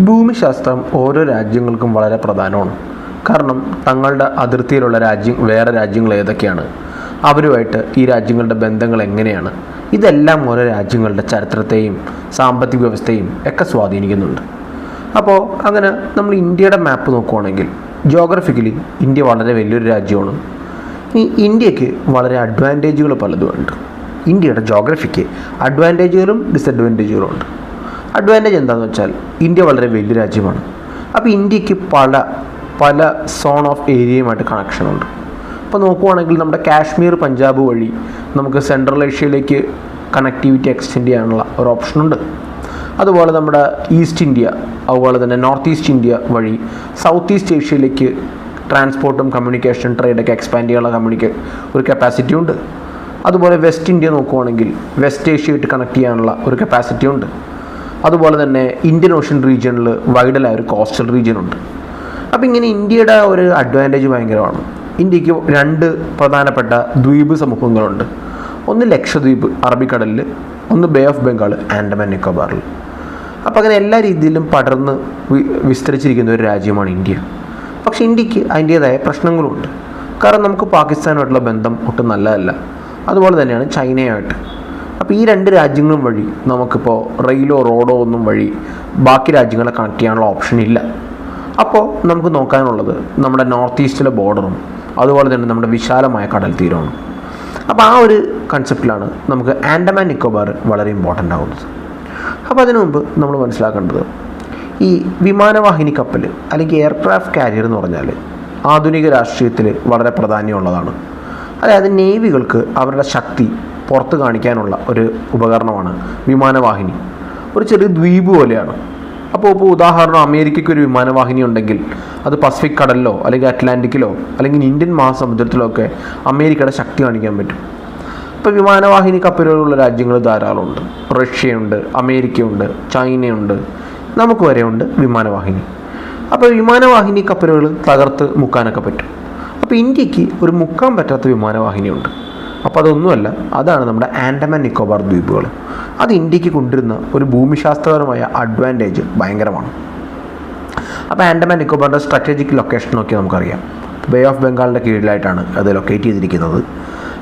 ഭൂമിശാസ്ത്രം ഓരോ രാജ്യങ്ങൾക്കും വളരെ പ്രധാനമാണ്. കാരണം തങ്ങളുടെ അതിർത്തിയിലുള്ള രാജ്യം വേറെ രാജ്യങ്ങൾ ഏതൊക്കെയാണ്? അവരുമായിട്ട് ഈ രാജ്യങ്ങളുടെ ബന്ധങ്ങൾ എങ്ങനെയാണ്? ഇതെല്ലാം ഓരോ രാജ്യങ്ങളുടെ ചരിത്രത്തെയും സാമ്പത്തിക വ്യവസ്ഥയും ഒക്കെ സ്വാധീനിക്കുന്നുണ്ട്. അപ്പോൾ അങ്ങനെ നമ്മൾ ഇന്ത്യയുടെ മാപ്പ് നോക്കുവാണെങ്കിൽ ജോഗ്രഫിക്കലി ഇന്ത്യ വളരെ വലിയൊരു രാജ്യമാണ്. ഈ ഇന്ത്യയ്ക്ക് വളരെ അഡ്വാന്റേജുകൾ പലതുമുണ്ട്. ഇന്ത്യയുടെ ജോഗ്രഫിക്ക് അഡ്വാന്റേജുകളും ഡിസഡ്വാന്റേജുകളും ഉണ്ട്. അഡ്വാന്റേജ് എന്താണെന്ന് വെച്ചാൽ ഇന്ത്യ വളരെ വലിയ രാജ്യമാണ്. അപ്പോൾ ഇന്ത്യയ്ക്ക് പല പല സോൺ ഓഫ് ഏരിയയുമായിട്ട് കണക്ഷനുണ്ട് അപ്പോൾ നോക്കുവാണെങ്കിൽ നമ്മുടെ കാശ്മീർ പഞ്ചാബ് വഴി നമുക്ക് സെൻട്രൽ ഏഷ്യയിലേക്ക് കണക്ടിവിറ്റി എക്സ്റ്റെൻഡ് ചെയ്യാനുള്ള ഒരു ഓപ്ഷനുണ്ട് അതുപോലെ നമ്മുടെ ഈസ്റ്റ് ഇന്ത്യ അതുപോലെ തന്നെ നോർത്ത് ഈസ്റ്റ് ഇന്ത്യ വഴി സൗത്ത് ഈസ്റ്റ് ഏഷ്യയിലേക്ക് ട്രാൻസ്പോർട്ടും കമ്മ്യൂണിക്കേഷൻ ട്രേഡൊക്കെ എക്സ്പാൻഡ് ചെയ്യാനുള്ള കമ്മ്യൂണിക്കേ ഒരു കപ്പാസിറ്റി ഉണ്ട്. അതുപോലെ വെസ്റ്റ് ഇന്ത്യ നോക്കുവാണെങ്കിൽ വെസ്റ്റ് ഏഷ്യയായിട്ട് കണക്ട് ചെയ്യാനുള്ള ഒരു കപ്പാസിറ്റി ഉണ്ട്. അതുപോലെ തന്നെ ഇന്ത്യൻ ഓഷ്യൻ റീജിയനിൽ വൈഡലായ ഒരു കോസ്റ്റൽ റീജിയൻ ഉണ്ട്. അപ്പോൾ ഇങ്ങനെ ഇന്ത്യയുടെ ഒരു അഡ്വാന്റേജ് ഭയങ്കരമാണ്. ഇന്ത്യയ്ക്ക് രണ്ട് പ്രധാനപ്പെട്ട ദ്വീപ് സമൂഹങ്ങളുണ്ട്. ഒന്ന് ലക്ഷദ്വീപ് അറബിക്കടലിൽ ഒന്ന് ബേ ഓഫ് ബംഗാൾ ആൻഡമാൻ നിക്കോബാറിൽ അപ്പോൾ അങ്ങനെ എല്ലാ രീതിയിലും പടർന്ന് വിസ്തരിച്ചിരിക്കുന്ന ഒരു രാജ്യമാണ് ഇന്ത്യ. പക്ഷേ ഇന്ത്യയ്ക്ക് അതിന്റേതായ പ്രശ്നങ്ങളുമുണ്ട് കാരണം നമുക്ക് പാകിസ്ഥാനുമായിട്ടുള്ള ബന്ധം ഒട്ടും നല്ലതല്ല. അതുപോലെ തന്നെയാണ് ചൈനയുമായിട്ട്. അപ്പോൾ ഈ രണ്ട് രാജ്യങ്ങളും വഴി നമുക്കിപ്പോൾ റെയിലോ റോഡോ ഒന്നും വഴി ബാക്കി രാജ്യങ്ങളെ കണക്ട് ചെയ്യാനുള്ള ഓപ്ഷൻ ഇല്ല. അപ്പോൾ നമുക്ക് നോക്കാനുള്ളത് നമ്മുടെ നോർത്ത് ഈസ്റ്റിലെ ബോർഡറും അതുപോലെ തന്നെ നമ്മുടെ വിശാലമായ കടൽ തീരമാണ് അപ്പോൾ ആ ഒരു കൺസെപ്റ്റിലാണ് നമുക്ക് ആൻഡമാൻ നിക്കോബാർ വളരെ ഇമ്പോർട്ടന്റ് ആകുന്നത് അപ്പോൾ അതിനു മുമ്പ് നമ്മൾ മനസ്സിലാക്കേണ്ടത് ഈ വിമാനവാഹിനി കപ്പൽ അല്ലെങ്കിൽ എയർക്രാഫ്റ്റ് കാരിയർ എന്ന് പറഞ്ഞാൽ ആധുനിക രാഷ്ട്രീയത്തിൽ വളരെ പ്രാധാന്യമുള്ളതാണ്. അതായത് നേവികൾക്ക് അവരുടെ ശക്തി പുറത്ത് കാണിക്കാനുള്ള ഒരു ഉപകരണമാണ് വിമാനവാഹിനി. ഒരു ചെറിയ ദ്വീപ് പോലെയാണ്. അപ്പോൾ ഇപ്പോൾ ഉദാഹരണം അമേരിക്കയ്ക്ക് ഒരു വിമാനവാഹിനി ഉണ്ടെങ്കിൽ അത് പസഫിക് കടലിലോ അല്ലെങ്കിൽ അറ്റ്ലാന്റിക്കിലോ അല്ലെങ്കിൽ ഇന്ത്യൻ മഹാസമുദ്രത്തിലോ ഒക്കെ അമേരിക്കയുടെ ശക്തി കാണിക്കാൻ പറ്റും. ഇപ്പോൾ വിമാനവാഹിനി കപ്പലുകളുള്ള രാജ്യങ്ങൾ ധാരാളമുണ്ട്. റഷ്യയുണ്ട് അമേരിക്കയുണ്ട് ചൈനയുണ്ട് നമുക്ക് വരെ ഉണ്ട് വിമാനവാഹിനി. അപ്പോൾ വിമാനവാഹിനി കപ്പലുകൾ തകർത്ത് മുക്കാനൊക്കെ പറ്റും. അപ്പോൾ ഇന്ത്യയ്ക്ക് ഒരു മുക്കാൻ പറ്റാത്ത വിമാനവാഹിനിയുണ്ട്. അപ്പോൾ അതൊന്നുമല്ല അതാണ് നമ്മുടെ ആൻഡമാൻ നിക്കോബാർ ദ്വീപുകൾ. അത് ഇന്ത്യയ്ക്ക് കൊണ്ടുവരുന്ന ഒരു ഭൂമിശാസ്ത്രപരമായ അഡ്വാന്റേജ് ഭയങ്കരമാണ്. അപ്പോൾ ആൻഡമാൻ നിക്കോബാറിന്റെ സ്ട്രാറ്റജിക് ലൊക്കേഷൻ നോക്കി നമുക്കറിയാം. ബേ ഓഫ് ബംഗാളിന്റെ കീഴിലായിട്ടാണ് അത് ലൊക്കേറ്റ് ചെയ്തിരിക്കുന്നത്.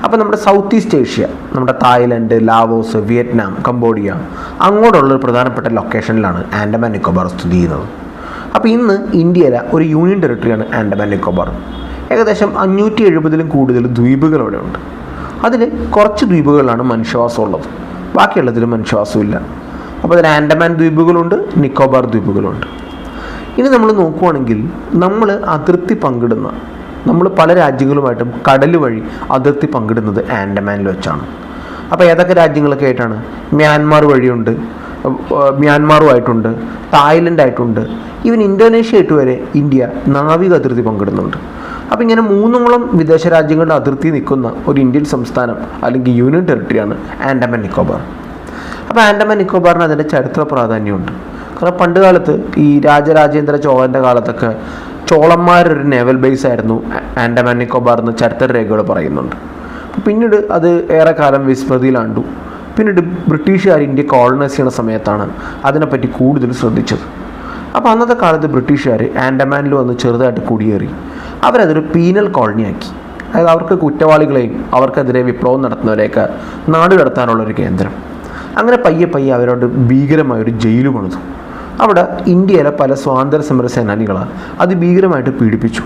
അപ്പോൾ നമ്മുടെ സൗത്ത് ഈസ്റ്റ് ഏഷ്യ നമ്മുടെ തായ്ലൻഡ് ലാവോസ് വിയറ്റ്നാം കംബോഡിയ അങ്ങോട്ടുള്ള ഒരു പ്രധാനപ്പെട്ട ലൊക്കേഷനിലാണ് ആൻഡമാൻ നിക്കോബാർ സ്ഥിതി ചെയ്യുന്നത്. അപ്പോൾ ഇന്ന് ഇന്ത്യയിലെ ഒരു യൂണിയൻ ടെറിട്ടറിയാണ് ആൻഡമാൻ നിക്കോബാർ. ഏകദേശം അഞ്ഞൂറ്റി എഴുപതിലും കൂടുതൽ ദ്വീപുകൾ അവിടെ ഉണ്ട് അതിൽ കുറച്ച് ദ്വീപുകളിലാണ് മനുഷ്യവാസം ഉള്ളത് ബാക്കിയുള്ളതിൽ മനുഷ്യവാസമില്ല അപ്പോൾ അതിൽ ആൻഡമാൻ ദ്വീപുകളുണ്ട് നിക്കോബാർ ദ്വീപുകളുണ്ട്. ഇനി നമ്മൾ നോക്കുവാണെങ്കിൽ നമ്മൾ അതിർത്തി പങ്കിടുന്ന നമ്മൾ പല രാജ്യങ്ങളുമായിട്ടും കടൽ വഴി അതിർത്തി പങ്കിടുന്നത് ആൻഡമാനിൽ വെച്ചാണ്. അപ്പോൾ ഏതൊക്കെ രാജ്യങ്ങളൊക്കെ ആയിട്ടാണ്? മ്യാൻമാർ വഴിയുണ്ട് മ്യാൻമാറുമായിട്ടുണ്ട് തായ്ലൻഡ് ആയിട്ടുണ്ട് ഈവൻ ഇന്തോനേഷ്യ ആയിട്ട് വരെ ഇന്ത്യ നാവിക അതിർത്തി പങ്കിടുന്നുണ്ട്. അപ്പോൾ ഇങ്ങനെ മൂന്നോളം വിദേശ രാജ്യങ്ങളുടെ അതിർത്തി നിൽക്കുന്ന ഒരു ഇന്ത്യൻ സംസ്ഥാനം അല്ലെങ്കിൽ യൂണിയൻ ടെറിട്ടറിയാണ് ആൻഡമാൻ നിക്കോബാർ. അപ്പോൾ ആൻഡമാൻ നിക്കോബാറിന് അതിന്റെ ചരിത്ര പ്രാധാന്യമുണ്ട്. കാരണം പണ്ട് കാലത്ത് ഈ രാജരാജേന്ദ്ര ചോളന്റെ കാലത്തൊക്കെ ചോളന്മാരൊരു നേവൽ ബേസ് ആയിരുന്നു ആൻഡമാൻ നിക്കോബാർ എന്ന് ചരിത്ര രേഖകൾ പറയുന്നുണ്ട്. പിന്നീട് അത് ഏറെക്കാലം വിസ്മൃതിയിലാണ്ടു പിന്നീട് ബ്രിട്ടീഷുകാർ ഇന്ത്യ കോളനൈസ് ചെയ്യുന്ന സമയത്താണ് അതിനെപ്പറ്റി കൂടുതൽ ശ്രദ്ധിച്ചത്. അപ്പോൾ അന്നത്തെ കാലത്ത് ബ്രിട്ടീഷുകാർ ആൻഡമാനിൽ വന്ന് ചെറുതായിട്ട് കുടിയേറി. അവരതൊരു പീനൽ കോളനിയാക്കി അതായത് അവർക്ക് കുറ്റവാളികളെയും അവർക്കെതിരെ വിപ്ലവം നടത്തുന്നവരെയൊക്കെ നാട് കടത്താനുള്ളൊരു കേന്ദ്രം. അങ്ങനെ പയ്യെ പയ്യെ അവരോട് ഭീകരമായൊരു ജയിൽ പണിതു. അവിടെ ഇന്ത്യയിലെ പല സ്വാതന്ത്ര്യ സമര സേനാനികളെ അതിഭീകരമായിട്ട് പീഡിപ്പിച്ചു.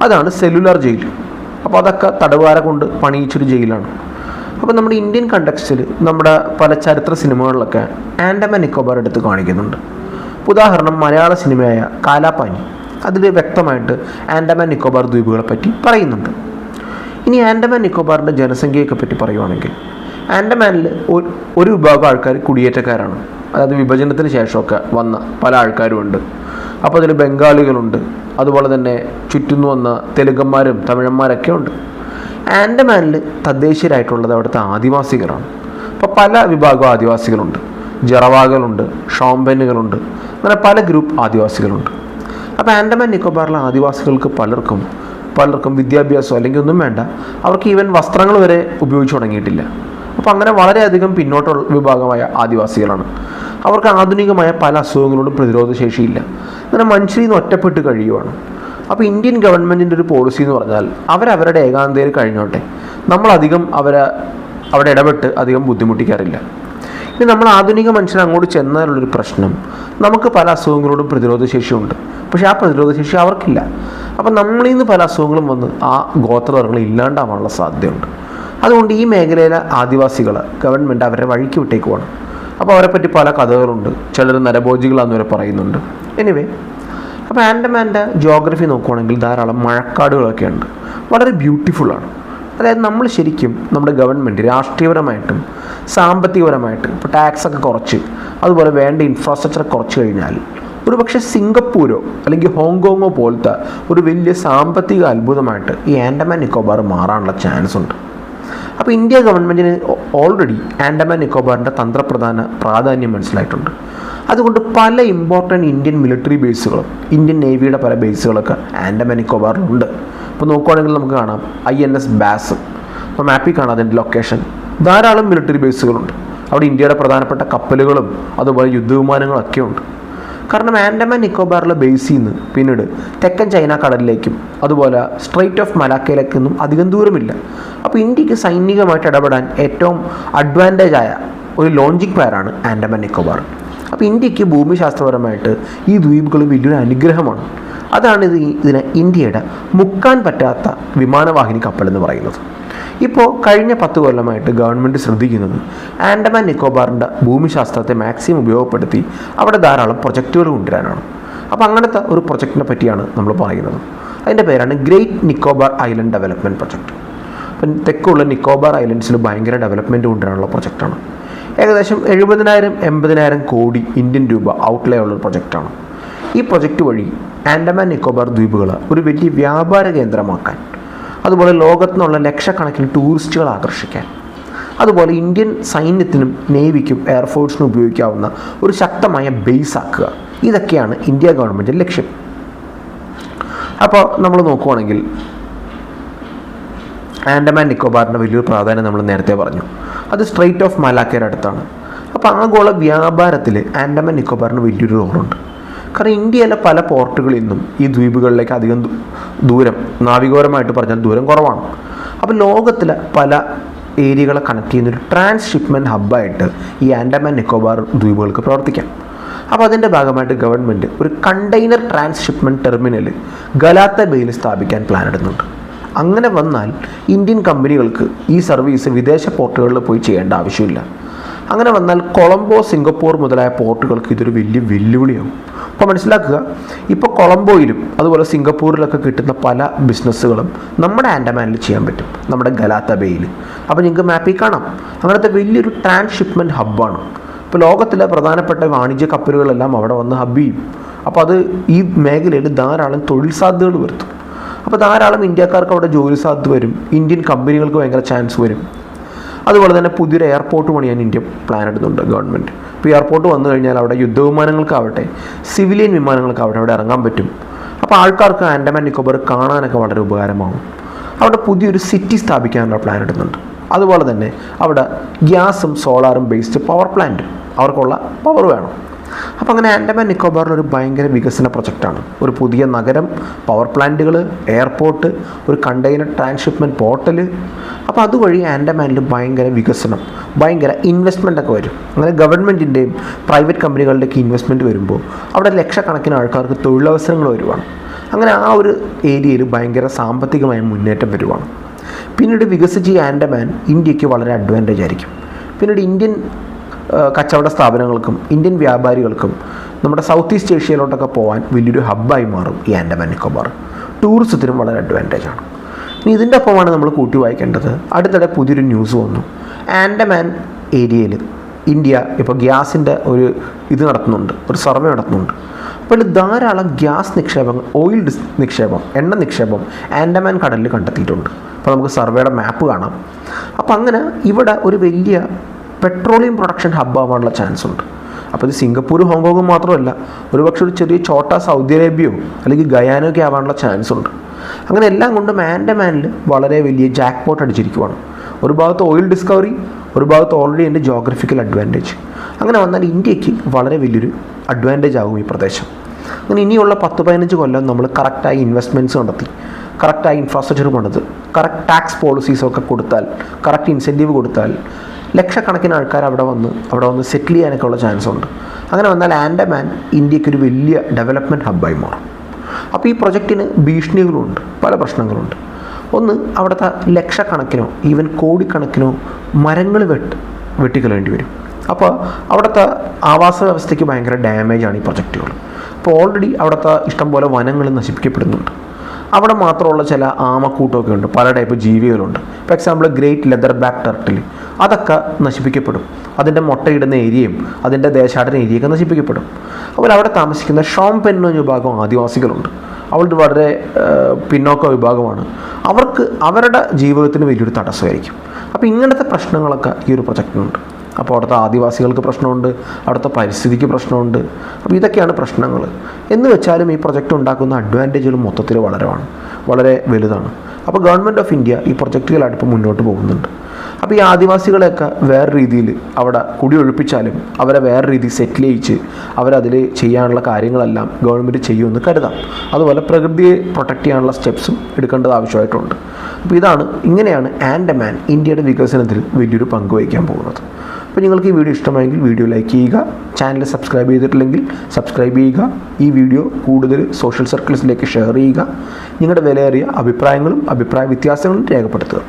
അതാണ് സെല്ലുലാർ ജയിൽ അപ്പോൾ അതൊക്കെ തടവുകാരെ കൊണ്ട് പണിയിച്ചൊരു ജയിലാണ്. അപ്പോൾ നമ്മുടെ ഇന്ത്യൻ കണ്ടക്സ്റ്റിൽ നമ്മുടെ പല ചരിത്ര സിനിമകളിലൊക്കെ ആൻഡമാൻ നിക്കോബാർ എടുത്ത് കാണിക്കുന്നുണ്ട്. ഉദാഹരണം മലയാള സിനിമയായ കാലാപ്പാനി അതിൽ വ്യക്തമായിട്ട് ആൻഡമാൻ നിക്കോബാർ ദ്വീപുകളെ പറ്റി പറയുന്നുണ്ട്. ഇനി ആൻഡമാൻ നിക്കോബാറിന്റെ ജനസംഖ്യയൊക്കെ പറ്റി പറയുവാണെങ്കിൽ ആൻഡമാനിൽ ഒരു- വിഭാഗം ആൾക്കാർ കുടിയേറ്റക്കാരാണ്. അതായത് വിഭജനത്തിന് ശേഷമൊക്കെ വന്ന പല ആൾക്കാരുമുണ്ട്. അപ്പോൾ അതിൽ ബംഗാളികളുണ്ട്. അതുപോലെ തന്നെ ചുറ്റുന്നു വന്ന തെലുങ്കന്മാരും തമിഴന്മാരൊക്കെ ഉണ്ട്. ആൻഡമാനിൽ തദ്ദേശീയരായിട്ടുള്ളത് അവിടുത്തെ ആദിവാസികളാണ്. അപ്പോൾ പല വിഭാഗം ആദിവാസികളുണ്ട്. ജറവാകളുണ്ട് ഷോംബനുകളുണ്ട് അങ്ങനെ പല ഗ്രൂപ്പ് ആദിവാസികളുണ്ട്. അപ്പോൾ ആൻഡമാൻ നിക്കോബാറിലെ ആദിവാസികൾക്ക് പലർക്കും പലർക്കും വിദ്യാഭ്യാസം അല്ലെങ്കിൽ ഒന്നും വേണ്ട. അവർക്ക് ഈവൻ വസ്ത്രങ്ങൾ വരെ ഉപയോഗിച്ച് തുടങ്ങിയിട്ടില്ല. അപ്പോൾ അങ്ങനെ വളരെയധികം പിന്നോട്ടുള്ള വിഭാഗമായ ആദിവാസികളാണ്. അവർക്ക് ആധുനികമായ പല അസുഖങ്ങളോടും പ്രതിരോധ ശേഷിയില്ല. അങ്ങനെ മനുഷ്യരിൽ നിന്ന് ഒറ്റപ്പെട്ട് കഴിയുവാണ്. അപ്പോൾ ഇന്ത്യൻ ഗവൺമെന്റിന്റെ ഒരു പോളിസി എന്ന് പറഞ്ഞാൽ അവരവരുടെ ഏകാന്തയിൽ കഴിഞ്ഞോട്ടെ. നമ്മളധികം അവരെ അവിടെ ഇടപെട്ട് അധികം ബുദ്ധിമുട്ടിക്കാറില്ല. ഇനി നമ്മൾ ആധുനിക മനുഷ്യൻ അങ്ങോട്ട് ചെന്നാലുള്ളൊരു പ്രശ്നം. നമുക്ക് പല അസുഖങ്ങളോടും പ്രതിരോധ ശേഷിയുണ്ട് പക്ഷേ ആ പ്രതിരോധ ശേഷി അവർക്കില്ല. അപ്പം നമ്മളിൽ നിന്ന് പല അസുഖങ്ങളും വന്ന് ആ ഗോത്രവർഗങ്ങൾ ഇല്ലാണ്ടാവാനുള്ള സാധ്യതയുണ്ട്. അതുകൊണ്ട് ഈ മേഖലയിലെ ആദിവാസികൾ ഗവൺമെന്റ് അവരെ വഴിക്ക് വിട്ടേക്ക് പോകണം. അപ്പോൾ അവരെ പറ്റി പല കഥകളുണ്ട്. ചിലർ നരഭോജികളാന്ന് വരെ പറയുന്നുണ്ട്. എനിവേ അപ്പോൾ ആൻഡമാന്റെ ജോഗ്രഫി നോക്കുവാണെങ്കിൽ ധാരാളം മഴക്കാടുകളൊക്കെ ഉണ്ട് വളരെ ബ്യൂട്ടിഫുള്ളാണ് അതായത് നമ്മൾ ശരിക്കും നമ്മുടെ ഗവൺമെന്റ് രാഷ്ട്രീയപരമായിട്ടും സാമ്പത്തികപരമായിട്ടും ഇപ്പോൾ ടാക്സൊക്കെ കുറച്ച് അതുപോലെ വേണ്ട ഇൻഫ്രാസ്ട്രക്ചർ കുറച്ച് കഴിഞ്ഞാൽ ഒരു പക്ഷേ സിംഗപ്പൂരോ അല്ലെങ്കിൽ ഹോങ്കോങ്ങോ പോലത്തെ ഒരു വലിയ സാമ്പത്തിക അത്ഭുതമായിട്ട് ഈ ആൻഡമാൻ നിക്കോബാർ മാറാനുള്ള ചാൻസ് ഉണ്ട്. അപ്പോൾ ഇന്ത്യ ഗവൺമെന്റിന് ഓൾറെഡി ആൻഡമാൻ നിക്കോബാറിന്റെ തന്ത്രപ്രധാന പ്രാധാന്യം മനസ്സിലായിട്ടുണ്ട്. അതുകൊണ്ട് പല ഇമ്പോർട്ടന്റ് ഇന്ത്യൻ മിലിറ്ററി ബേസുകളും ഇന്ത്യൻ നേവിയുടെ പല ബേസുകളൊക്കെ ആൻഡമാൻ നിക്കോബാറിലുണ്ട്. ഇപ്പോൾ നോക്കുവാണെങ്കിൽ നമുക്ക് കാണാം ഐ എൻ എസ് ബാസ് അപ്പോൾ മാപ്പിൽ കാണാം അതിന്റെ ലൊക്കേഷൻ ധാരാളം മിലിറ്ററി ബേസുകളുണ്ട് അവിടെ ഇന്ത്യയുടെ പ്രധാനപ്പെട്ട കപ്പലുകളും അതുപോലെ യുദ്ധവിമാനങ്ങളൊക്കെ ഉണ്ട്. കാരണം ആൻഡമാൻ നിക്കോബാറിലെ ബേസിൽ നിന്ന് പിന്നീട് തെക്കൻ ചൈന കടലിലേക്കും അതുപോലെ സ്ട്രൈറ്റ് ഓഫ് മലാക്കയിലേക്കൊന്നും അധികം ദൂരമില്ല. അപ്പോൾ ഇന്ത്യയ്ക്ക് സൈനികമായിട്ട് ഇടപെടാൻ ഏറ്റവും അഡ്വാന്റേജ് ആയ ഒരു ലോഞ്ചിങ് പെയറാണ് ആൻഡമാൻ നിക്കോബാർ. അപ്പോൾ ഇന്ത്യയ്ക്ക് ഭൂമിശാസ്ത്രപരമായിട്ട് ഈ ദ്വീപുകൾ വലിയൊരു അനുഗ്രഹമാണ്. അതാണ് ഇത് ഇതിന് ഇന്ത്യയുടെ മുക്കാൻ പറ്റാത്ത വിമാനവാഹിനി കപ്പൽ എന്ന് പറയുന്നത്. ഇപ്പോൾ കഴിഞ്ഞ പത്ത് കൊല്ലമായിട്ട് ഗവൺമെന്റ് ശ്രദ്ധിക്കുന്നത് ആൻഡമാൻ നിക്കോബാറിന്റെ ഭൂമിശാസ്ത്രത്തെ മാക്സിമം ഉപയോഗപ്പെടുത്തി അവിടെ ധാരാളം പ്രൊജക്റ്റുകൾ കൊണ്ടുവരാനാണ്. അപ്പോൾ അങ്ങനത്തെ ഒരു പ്രൊജക്റ്റിനെ പറ്റിയാണ് നമ്മൾ പറയുന്നത്. അതിന്റെ പേരാണ് great Nicobar island development project അപ്പം തെക്കുള്ള നിക്കോബാർ ഐലൻഡ്സിൽ ഭയങ്കര ഡെവലപ്മെന്റ് കൊണ്ടുവരാനുള്ള പ്രൊജക്റ്റാണ് ഏകദേശം എഴുപതിനായിരം എൺപതിനായിരം കോടി ഇന്ത്യൻ രൂപ ഔട്ട്ലേ ഉള്ള പ്രൊജക്റ്റാണ് ഈ പ്രൊജക്റ്റ് വഴി ആൻഡമാൻ നിക്കോബാർ ദ്വീപുകൾ ഒരു വലിയ വ്യാപാര കേന്ദ്രമാക്കാൻ അതുപോലെ ലോകത്തു നിന്നുള്ള ലക്ഷക്കണക്കിന് ടൂറിസ്റ്റുകൾ ആകർഷിക്കാൻ അതുപോലെ ഇന്ത്യൻ സൈന്യത്തിനും നേവിക്കും എയർഫോഴ്സിനും ഉപയോഗിക്കാവുന്ന ഒരു ശക്തമായ ബേസ് ആക്കുക. ഇതൊക്കെയാണ് ഇന്ത്യ ഗവൺമെന്റിന്റെ ലക്ഷ്യം. അപ്പോൾ നമ്മൾ നോക്കുവാണെങ്കിൽ ആൻഡമാൻ നിക്കോബാറിന്റെ വലിയൊരു പ്രാധാന്യം നമ്മൾ നേരത്തെ പറഞ്ഞു. അത് സ്ട്രെയിറ്റ് ഓഫ് മലാക്കയുടെ അടുത്താണ്. അപ്പോൾ ആഗോള വ്യാപാരത്തിൽ ആൻഡമാൻ നിക്കോബാറിന് വലിയൊരു റോളുണ്ട് കാരണം ഇന്ത്യയിലെ പല പോർട്ടുകളിൽ നിന്നും ഈ ദ്വീപുകളിലേക്ക് അധികം ദൂരം നാവികപരമായിട്ട് പറഞ്ഞാൽ ദൂരം കുറവാണ്. അപ്പോൾ ലോകത്തിലെ പല ഏരിയകളെ കണക്ട് ചെയ്യുന്ന ഒരു ട്രാൻസ്ഷിപ്മെന്റ് ഹബ്ബായിട്ട് ഈ ആൻഡമാൻ നിക്കോബാർ ദ്വീപുകൾക്ക് പ്രവർത്തിക്കാം. അപ്പോൾ അതിന്റെ ഭാഗമായിട്ട് ഗവൺമെന്റ് ഒരു കണ്ടെയ്നർ ട്രാൻസ്ഷിപ്മെന്റ് ടെർമിനൽ ഗലാത്ത ബേയിൽ സ്ഥാപിക്കാൻ പ്ലാൻ ഇടുന്നുണ്ട്. അങ്ങനെ വന്നാൽ ഇന്ത്യൻ കമ്പനികൾക്ക് ഈ സർവീസ് വിദേശ പോർട്ടുകളിൽ പോയി ചെയ്യേണ്ട ആവശ്യമില്ല. അങ്ങനെ വന്നാൽ കൊളംബോ സിംഗപ്പൂർ മുതലായ പോർട്ടുകൾക്ക് ഇതൊരു വലിയ വെല്ലുവിളിയാകും. അപ്പോൾ മനസ്സിലാക്കുക ഇപ്പോൾ കൊളംബോയിലും അതുപോലെ സിംഗപ്പൂരിലൊക്കെ കിട്ടുന്ന പല ബിസിനസ്സുകളും നമ്മുടെ ആൻഡമാനിൽ ചെയ്യാൻ പറ്റും നമ്മുടെ ഗലാത്ത ബേയിൽ അപ്പോൾ നിങ്ങൾക്ക് മാപ്പിൽ കാണാം. അങ്ങനത്തെ വലിയൊരു ട്രാൻസ്ഷിപ്മെന്റ് ഹബ്ബാണ്. ഇപ്പോൾ ലോകത്തിലെ പ്രധാനപ്പെട്ട വാണിജ്യ കപ്പലുകളെല്ലാം അവിടെ വന്ന് ഹബ് ചെയ്യും. അപ്പോൾ അത് ഈ മേഖലയിൽ ധാരാളം തൊഴിൽ സാധ്യതകൾ വരുത്തും. അപ്പോൾ ധാരാളം ഇന്ത്യക്കാർക്ക് അവിടെ ജോലി സാധ്യത വരും ഇന്ത്യൻ കമ്പനികൾക്ക് ഭയങ്കര ചാൻസ് വരും. അതുപോലെ തന്നെ പുതിയൊരു എയർപോർട്ട് പണിയാൻ ഇന്ത്യ പ്ലാൻ ഇടുന്നുണ്ട് ഗവൺമെന്റ് ഇപ്പോൾ എയർപോർട്ട് വന്നു കഴിഞ്ഞാൽ അവിടെ യുദ്ധവിമാനങ്ങൾക്കാവട്ടെ സിവിലിയൻ വിമാനങ്ങൾക്കാവട്ടെ അവിടെ ഇറങ്ങാൻ പറ്റും. അപ്പോൾ ആൾക്കാർക്ക് ആൻഡമാൻ നിക്കോബാർ കാണാനൊക്കെ വളരെ ഉപകാരമാകും. അവിടെ പുതിയൊരു സിറ്റി സ്ഥാപിക്കാനുള്ള പ്ലാൻ ഇടുന്നുണ്ട് അതുപോലെ തന്നെ അവിടെ ഗ്യാസും സോളാറും ബേസ്ഡ് പവർ പ്ലാന്റ് അവർക്കുള്ള പവർ വേണം. അപ്പോൾ അങ്ങനെ ആൻഡമാൻ നിക്കോബാറിൽ ഒരു ഭയങ്കര വികസന പ്രൊജക്റ്റാണ്. ഒരു പുതിയ നഗരം പവർ പ്ലാന്റുകൾ എയർപോർട്ട് ഒരു കണ്ടെയ്നർ ട്രാൻസ്ഷിപ്മെന്റ് പോർട്ടൽ അപ്പോൾ അതുവഴി ആൻഡമാനിൽ ഭയങ്കര വികസനം ഭയങ്കര ഇൻവെസ്റ്റ്മെന്റ് ഒക്കെ വരും. അങ്ങനെ ഗവൺമെന്റിന്റെയും പ്രൈവറ്റ് കമ്പനികളുടെയൊക്കെ ഇൻവെസ്റ്റ്മെന്റ് വരുമ്പോൾ അവിടെ ലക്ഷക്കണക്കിന് ആൾക്കാർക്ക് തൊഴിലവസരങ്ങൾ വരുവാണ്. അങ്ങനെ ആ ഒരു ഏരിയയിൽ ഭയങ്കര സാമ്പത്തികമായ മുന്നേറ്റം വരുവാണ്. പിന്നീട് വികസിച്ച് ആൻഡമാൻ ഇന്ത്യയ്ക്ക് വളരെ അഡ്വാന്റേജ് ആയിരിക്കും. പിന്നീട് ഇന്ത്യൻ കച്ചവട സ്ഥാപനങ്ങൾക്കും ഇന്ത്യൻ വ്യാപാരികൾക്കും നമ്മുടെ സൗത്ത് ഈസ്റ്റ് ഏഷ്യയിലോട്ടൊക്കെ പോകാൻ വലിയൊരു ഹബ്ബായി മാറും ഈ ആൻഡമാൻ നിക്കോബാർ. ടൂറിസത്തിനും വളരെ അഡ്വാന്റേജ് ആണ്. ഇനി ഇതിന്റെ ഒപ്പമാണ് നമ്മൾ കൂട്ടി വായിക്കേണ്ടത്. അടുത്തിടെ പുതിയൊരു ന്യൂസ് വന്നു. ആൻഡമാൻ ഏരിയയിൽ ഇന്ത്യ ഇപ്പോൾ ഗ്യാസിന്റെ ഒരു ഇത് നടത്തുന്നുണ്ട് ഒരു സർവേ നടത്തുന്നുണ്ട്. അപ്പോൾ ധാരാളം ഗ്യാസ് നിക്ഷേപങ്ങൾ ഓയിൽ നിക്ഷേപം എണ്ണ നിക്ഷേപം ആൻഡമാൻ കടലിൽ കണ്ടെത്തിയിട്ടുണ്ട്. അപ്പോൾ നമുക്ക് സർവേയുടെ മാപ്പ് കാണാം. അപ്പോൾ അങ്ങനെ ഇവിടെ ഒരു വലിയ പെട്രോളിയം പ്രൊഡക്ഷൻ ഹബ്ബാവാനുള്ള ചാൻസ് ഉണ്ട് അപ്പോൾ ഇത് സിംഗപ്പൂർ ഹോങ്കോങ് മാത്രമല്ല ഒരുപക്ഷെ ഒരു ചെറിയ ചോട്ട സൗദി അറേബ്യയോ അല്ലെങ്കിൽ ഗയാനോ ഒക്കെ ആവാനുള്ള ചാൻസ് ഉണ്ട് അങ്ങനെ എല്ലാം കൊണ്ടും ആൻഡമാനിൽ വളരെ വലിയ ജാക്ക് പോട്ട് അടിച്ചിരിക്കുവാണ്. ഒരു ഭാഗത്ത് ഓയിൽ ഡിസ്കവറി ഒരു ഭാഗത്ത് ഓൾറെഡി എന്റെ ജോഗ്രഫിക്കൽ അഡ്വാന്റേജ് അങ്ങനെ വന്നാൽ ഇന്ത്യയ്ക്ക് വളരെ വലിയൊരു അഡ്വാന്റേജ് ആകും ഈ പ്രദേശം. അങ്ങനെ ഇനിയുള്ള പത്ത് പതിനഞ്ച് കൊല്ലം നമ്മൾ കറക്റ്റായി ഇൻവെസ്റ്റ്മെന്റ്സ് നടത്തി കറക്റ്റായി ഇൻഫ്രാസ്ട്രക്ചർ പണിത് കറക്റ്റ് ടാക്സ് പോളിസീസൊക്കെ കൊടുത്താൽ കറക്റ്റ് ഇൻസെന്റീവ് കൊടുത്താൽ ലക്ഷക്കണക്കിന് ആൾക്കാർ അവിടെ വന്ന്. അവിടെ വന്ന് സെറ്റിൽ ചെയ്യാനൊക്കെ ഉള്ള ചാൻസ് ഉണ്ട്. അങ്ങനെ വന്നാൽ ആൻഡമാൻ ഇന്ത്യക്കൊരു വലിയ ഡെവലപ്മെന്റ് ഹബ്ബായി മാറും. അപ്പോൾ ഈ പ്രൊജക്റ്റിന് ഭീഷണികളുണ്ട്. പല പ്രശ്നങ്ങളുണ്ട്. ഒന്ന് അവിടുത്തെ ലക്ഷക്കണക്കിനോ ഈവൻ കോടിക്കണക്കിനോ മരങ്ങൾ വെട്ട് വെട്ടിക്കളേണ്ടി വരും. അപ്പോൾ അവിടുത്തെ ആവാസ വ്യവസ്ഥയ്ക്ക് ഭയങ്കര ഡാമേജാണ് ഈ പ്രൊജക്റ്റുകൾ അപ്പോൾ ഓൾറെഡി അവിടുത്തെ ഇഷ്ടംപോലെ വനങ്ങൾ നശിപ്പിക്കപ്പെടുന്നുണ്ട്. അവിടെ മാത്രമുള്ള ചില ആമക്കൂട്ടമൊക്കെ ഉണ്ട്. പല type ജീവികളുണ്ട്. For example great leatherback turtle അതൊക്കെ നശിപ്പിക്കപ്പെടും. അതിന്റെ മുട്ടയിടുന്ന ഏരിയയും അതിന്റെ ദേശാടന ഏരിയയൊക്കെ നശിപ്പിക്കപ്പെടും. അപ്പോൾ അവിടെ താമസിക്കുന്ന ഷോം പെൻ എന്ന വിഭാഗം ആദിവാസികളുണ്ട്. അവളുടെ വളരെ പിന്നോക്ക വിഭാഗമാണ്. അവർക്ക് അവരുടെ ജീവിതത്തിന് വലിയൊരു തടസ്സമായിരിക്കും. അപ്പോൾ ഇങ്ങനത്തെ പ്രശ്നങ്ങളൊക്കെ ഈ ഒരു പ്രൊജക്റ്റിനുണ്ട്. അപ്പോൾ അവിടുത്തെ ആദിവാസികൾക്ക് പ്രശ്നമുണ്ട് അവിടുത്തെ പരിസ്ഥിതിക്ക് പ്രശ്നമുണ്ട്. അപ്പോൾ ഇതൊക്കെയാണ് പ്രശ്നങ്ങൾ. എന്ന് വെച്ചാലും ഈ പ്രൊജക്റ്റ് ഉണ്ടാക്കുന്ന അഡ്വാന്റേജുകൾ മൊത്തത്തിൽ വളരെ വളരെ വലുതാണ്. അപ്പോൾ ഗവൺമെന്റ് ഓഫ് ഇന്ത്യ ഈ പ്രൊജക്റ്റുകളായിട്ട് ഇപ്പോൾ മുന്നോട്ട് പോകുന്നുണ്ട്. അപ്പോൾ ഈ ആദിവാസികളെയൊക്കെ വേറെ രീതിയിൽ അവിടെ കുടിയൊഴിപ്പിച്ചാലും അവരെ വേറെ രീതിയിൽ സെറ്റിൽ ചെയ്യിച്ച് അവരതിൽ ചെയ്യാനുള്ള കാര്യങ്ങളെല്ലാം ഗവൺമെന്റ് ചെയ്യുമെന്ന് കരുതാം. അതുപോലെ പ്രകൃതിയെ പ്രൊട്ടക്റ്റ് ചെയ്യാനുള്ള സ്റ്റെപ്സും എടുക്കേണ്ടത് ആവശ്യമായിട്ടുണ്ട്. അപ്പോൾ ഇതാണ് ഇങ്ങനെയാണ് ആൻഡ് മാൻ ഇന്ത്യയുടെ വികസനത്തിൽ വലിയൊരു പങ്ക് വഹിക്കാൻ പോകുന്നത്. അപ്പോൾ നിങ്ങൾക്ക് ഈ വീഡിയോ ഇഷ്ടമായെങ്കിൽ വീഡിയോ ലൈക്ക് ചെയ്യുക ചാനൽ സബ്സ്ക്രൈബ് ചെയ്തിട്ടില്ലെങ്കിൽ സബ്സ്ക്രൈബ് ചെയ്യുക ഈ വീഡിയോ കൂടുതൽ സോഷ്യൽ സർക്കിൾസിലേക്ക് ഷെയർ ചെയ്യുക നിങ്ങളുടെ വിലയേറിയ അഭിപ്രായങ്ങളും അഭിപ്രായ വ്യത്യാസങ്ങളും രേഖപ്പെടുത്തുക.